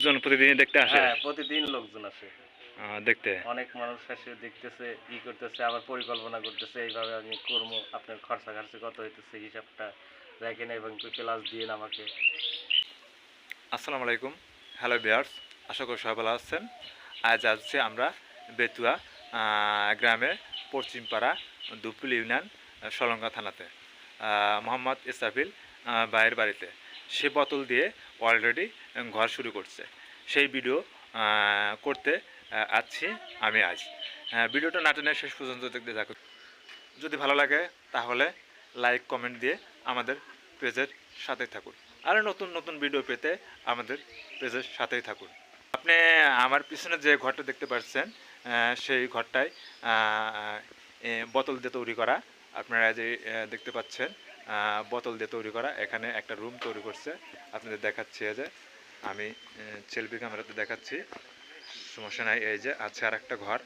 জন প্রতিদিনই দেখতে আসে? হ্যাঁ প্রতিদিন লোকজন আসে। দেখতে? অনেক মানুষ এসে দেখতেছে ই করতেছে আবার পরিকল্পনা করতেছে এইভাবে আমি করব আপনার খরচা খরচি কত হইতেছে হিসাবটা দেখেন এবং প্লাস দিন আমাকে। আসসালামু আলাইকুম। হ্যালো বিয়ার্স আশা করি সবাই ভালো আছেন। আজ আজকে আমরা বেতুয়া আহ, গ্রামের পশ্চিমপাড়া দুপুল ইউনিয়ন সলঙ্গা থানাতে। মোহাম্মদ ইসরাফিল আহ, ভাইয়ের বাড়িতে। সে বোতল দিয়ে অলরেডি ঘর শুরু করছে। সেই ভিডিও করতে আসছি আমি আজ। ভিডিওটা নাটনের শেষ পর্যন্ত দেখতে থাকুন। যদি ভালো লাগে, তাহলে লাইক কমেন্ট দিয়ে আমাদের পেজের সাথে থাকুন। আর নতুন নতুন ভিডিও পেতে আমাদের পেজের সাথেই থাকুন। আপনি আমার পিছনে যে ঘরটা দেখতে পাচ্ছেন সেই ঘরটায় বোতল দিয়ে তৈরি করা আপনারা যে দেখতে পাচ্ছেন বোতল দিয়ে তৈরি করা। এখানে একটা রুম তৈরি করছে। আপনাদের দেখাচ্ছি এই যে, আমি সেলফি ক্যামেরাতে দেখাচ্ছি। সমস্যা নাই, এই যে আছে আর একটা ঘর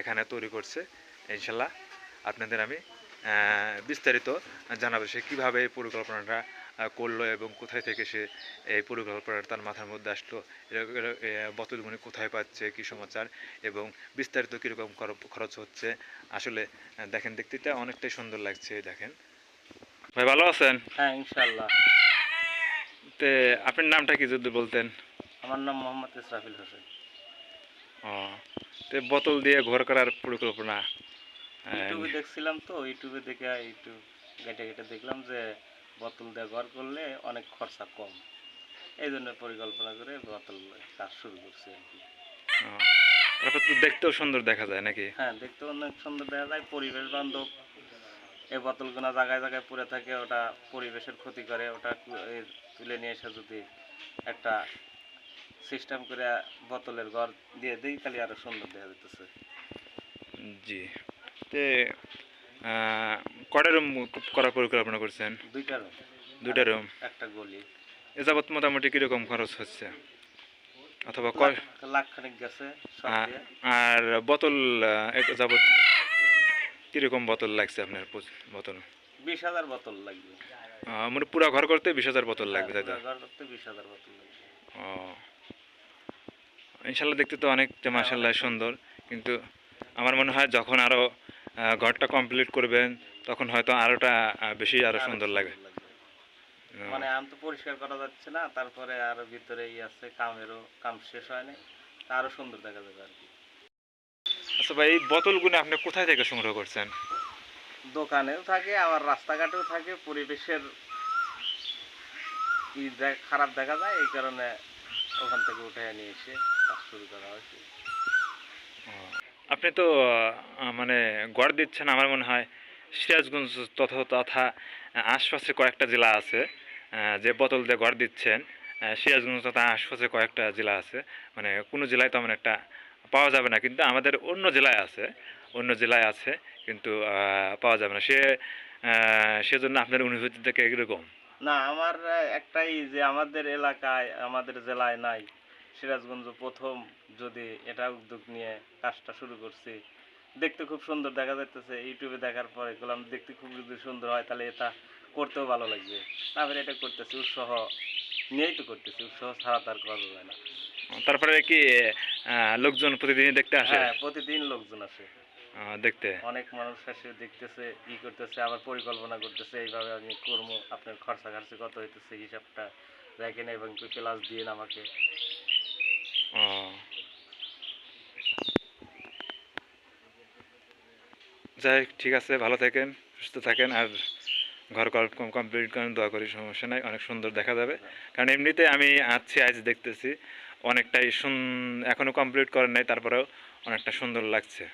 এখানে তৈরি করছে। ইনশাল্লাহ আপনাদের আমি বিস্তারিত জানাব সে কীভাবে এই পরিকল্পনাটা করল এবং কোথায় থেকে সে এই পরিকল্পনাটা তার মাথার মধ্যে আসলো বোতলগুলি কোথায় পাচ্ছে, কী সমাচার এবং বিস্তারিত কীরকম খরচ হচ্ছে। আসলে দেখেন, দেখতে এটা অনেকটাই সুন্দর লাগছে, দেখেন। ভাই ভালো আছেন? হ্যাঁ ইনশাল্লাহ তে আপনার নামটা কি যদি বলতেন? আমার নাম মোহাম্মদ ইসরাফিল হোসেন। ও তে বোতল দিয়ে ঘর করার পরিকল্পনা। ইউটিউবে দেখছিলাম তো ইউটিউবে দেখে ইউটিউব ঘেটে ঘেটে দেখলাম যে বোতল দিয়ে ঘর করলে অনেক খরচা কম। এই জন্য পরিকল্পনা করে বোতল কাজ শুরু করছি আর কি। দেখতেও সুন্দর দেখা যায় নাকি? হ্যাঁ দেখতেও অনেক সুন্দর দেখা যায় পরিবেশ বান্ধব। এই বোতলগুলো জায়গায় জায়গায় পড়ে থাকে ওটা পরিবেশের ক্ষতি করে। ওটা তুলে নিয়ে এসে যদি একটা সিস্টেম করে বোতলের ঘর দিয়ে দিই তাহলে আরও সুন্দর দেখা যেতেছে জি। তে কটা রুম করার পরিকল্পনা করছেন? দুইটা room, দুটা রুম? একটা গলি। এ যাবৎ মোটামুটি কীরকম খরচ হচ্ছে? অথবা লাখ- খানিক গেছে আর বোতল যাবৎ কীরকম বোতল লাগছে আপনার বোতল? বিশ হাজার বোতল লাগবে। মানে পুরো ঘর করতে বিশ হাজার বোতল লাগবে তাই তো? ঘর করতে বিশ হাজার বোতল লাগবে। ও। ইনশাল্লাহ দেখতে তো অনেকটা মাসাল্লাহ সুন্দর কিন্তু আমার মনে হয় যখন আরও ঘরটা কমপ্লিট করবেন তখন হয়তো আরোটা বেশি আরও সুন্দর লাগে মানে আম তো পরিষ্কার করা যাচ্ছে না তারপরে আরও ভিতরে আছে কামেরও কাম শেষ হয়নি আরও সুন্দর দেখা যাবে আর কি। আচ্ছা ভাই এই বোতলগুলো আপনি কোথায় থেকে সংগ্রহ করছেন? দোকানেও থাকে আবার রাস্তাঘাটেও থাকে পরিবেশের দেখ- খারাপ দেখা যায় এই কারণে ওখান থেকে উঠে নিয়ে এসে কাজ শুরু করা হয়েছে। আপনি তো মানে গড় দিচ্ছেন আমার মনে হয় সিরাজগঞ্জ তথা তথা আশপাশে কয়েকটা জেলা আছে যে বোতল দিয়ে গড় দিচ্ছেন সিরাজগঞ্জ তথা আশপাশে কয়েকটা জেলা আছে মানে কোনো জেলায় তেমন একটা পাওয়া যাবে না কিন্তু আমাদের অন্য জেলায় আছে অন্য জেলায় আছে কিন্তু আহ, পাওয়া যাবে না। সে সেজন্য আপনার অনুভূতি থেকে এরকম? না আমার একটাই যে আমাদের এলাকায় আমাদের জেলায় নাই সিরাজগঞ্জ প্রথম যদি এটা উদ্যোগ নিয়ে কাজটা শুরু করছি। দেখতে খুব সুন্দর দেখা যাইতেছে ইউটিউবে দেখার পরে গেলাম দেখতে খুব যদি সুন্দর হয় তাহলে এটা করতেও ভালো লাগবে। তারপরে এটা করতেছি উৎসাহ নিয়েই তো করতেছি উৎসাহ ছাড়া তার করা যায় না। তারপরে কি লোকজন প্রতিদিনই দেখতে আসে? হ্যাঁ প্রতিদিন লোকজন আসে। দেখতে? অনেক মানুষ এসে দেখতেছে ই করতেছে আবার পরিকল্পনা করতেছে এইভাবে আমি করব আপনার খরচা খরচি কত হইতেছে হিসাবটা দেখেন এবং প্লাস দিন আমাকে। ও। যাই ঠিক আছে ভালো থাকেন সুস্থ থাকেন আর ঘর কমপ্লিট করেন দোয়া করি সমস্যা নাই অনেক সুন্দর দেখা যাবে। কারণ এমনিতে আমি আছি আজ দেখতেছি। অনেকটাই সুন এখনও কমপ্লিট করেন নাই তারপরেও অনেকটা সুন্দর লাগছে।